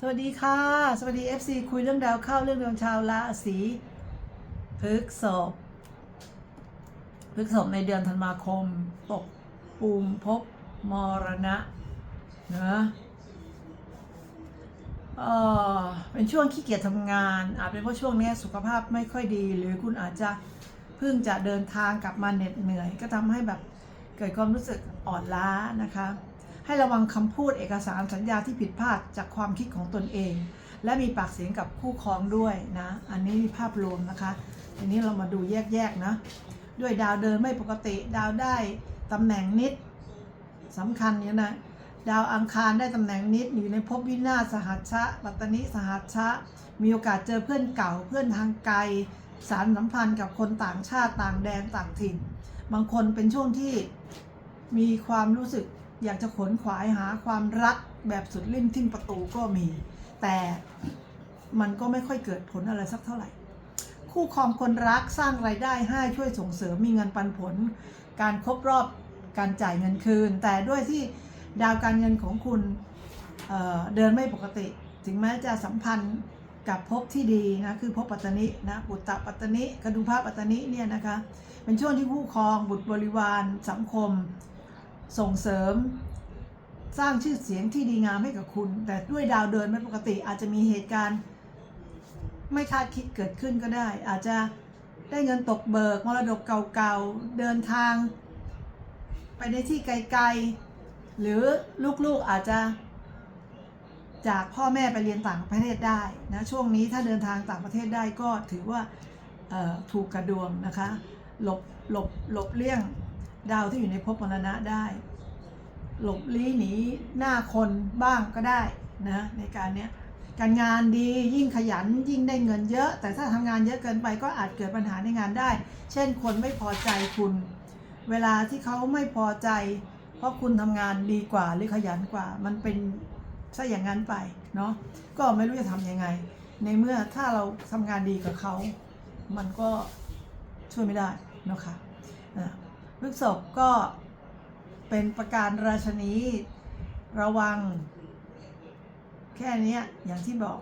สวัสดีค่ะ สวัสดี FC คุยเรื่องดาวเข้าเรื่องดวงชาวราศีพฤกษภพฤกษภในเดือนธันวาคมตกปูมภพมรณะนะเออเป็นช่วงขี้เกียจทำงาน อาจเป็นเพราะช่วงนี้สุขภาพไม่ค่อยดี หรือคุณอาจจะเพิ่งจะเดินทางกลับมาเหน็ดเหนื่อย ก็ทำให้แบบเกิดความรู้สึกอ่อนล้านะคะ ให้ระวังคำพูดเอกสารสัญญาที่ผิดพลาดจากความคิดของตนเอง และมีปากเสียงกับคู่ครองด้วยนะ อันนี้มีภาพรวมนะคะทีนี้เรามาดูแยกๆนะด้วยดาวเดินไม่ปกติดาวได้ตำแหน่งนิดสำคัญเนี่ยนะดาวอังคารได้ตำแหน่งนิดอยู่ในภพวินาศสหัชชะปัตตนิสหัชชะ มีโอกาสเจอเพื่อนเก่าเพื่อนทางไกล สารสัมพันธ์กับคนต่างชาติต่างแดนต่างถิ่น บางคนเป็นช่วงที่มีความรู้สึก อยากจะขนขวายหาความรักแบบสุดลิ่มทิ่มประตูก็มี แต่มันก็ไม่ค่อยเกิดผลอะไรสักเท่าไหร่ คู่ครองคนรักสร้างไรายได้ให้ช่วยส่งเสริมมีเงินปันผล การครบรอบการจ่ายเงินคืน แต่ด้วยที่ดาวการเงินของคุณเเดินไม่ปกติ ถึงแม้จะสัมพันธ์กับภพที่ดีนะคือภพปัตตนินะปุตตะปัตตนิกระดุมพระปัตตนิเนี่ยนะคะเป็นช่วงที่คู่ครองบุตรบริวารสังคม ส่งเสริม สร้างชื่อเสียงที่ดีงามให้กับคุณ แต่ด้วยดาวเดินไม่ปกติอาจจะมีเหตุการณ์ ไม่คาดคิดเกิดขึ้นก็ได้ อาจจะได้เงินตกเบิกมรดกเก่าๆ เดินทาง ไปในที่ไกลๆ หรือลูกๆอาจจะจากพ่อแม่ไปเรียนต่างประเทศได้นะช่วงนี้ถ้าเดินทางต่างประเทศได้ก็ถือว่าถูกกระดวงนะคะ หลบหลบหลบเลี่ยง ดาวที่อยู่ในภพมรณะได้ หลบลี้หนีหน้าคนบ้างก็ได้นะในการเนี้ยการงานดียิ่งขยันยิ่งได้เงินเยอะ แต่ถ้าทำงานเยอะเกินไปก็อาจเกิดปัญหาในงานได้ เช่นคนไม่พอใจคุณ เวลาที่เขาไม่พอใจ เพราะคุณทำงานดีกว่าหรือขยันกว่า มันเป็นซะอย่างนั้นไปเนาะก็ไม่รู้จะทำยังไง ในเมื่อถ้าเราทำงานดีกับเขา มันก็ช่วยไม่ได้นะคะ ฤกษบก็เป็นประการราชนีระวัง แค่นี้อย่างที่บอก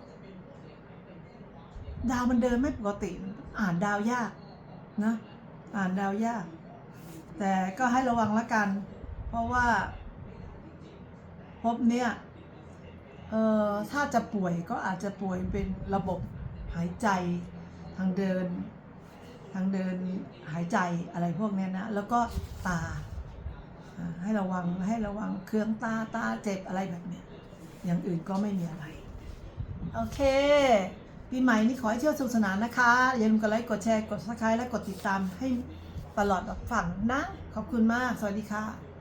ดาวมันเดินไม่ปกติ อ่านดาวยากนะอ่านดาวยาก แต่ก็ให้ระวังละกัน เพราะว่าพบเนี่ยเอ่อถ้าจะป่วยก็อาจจะป่วยเป็นระบบหายใจทางเดิน ทางเดินหายใจอะไรพวกเนี้ยนะ แล้วก็ตา ให้ระวังให้ระวังเครื่องตาตาเจ็บอะไรแบบเนี้ยอย่างอื่นก็ไม่มีอะไร โอเค ปีใหม่นี้ขอให้เที่ยวสนุกสนานนะคะ อย่าลืมกดไลค์ กดแชร์ กดซับสไครต์และกดติดตามให้ตลอดฝั่งนะ ขอบคุณมาก สวัสดีค่ะ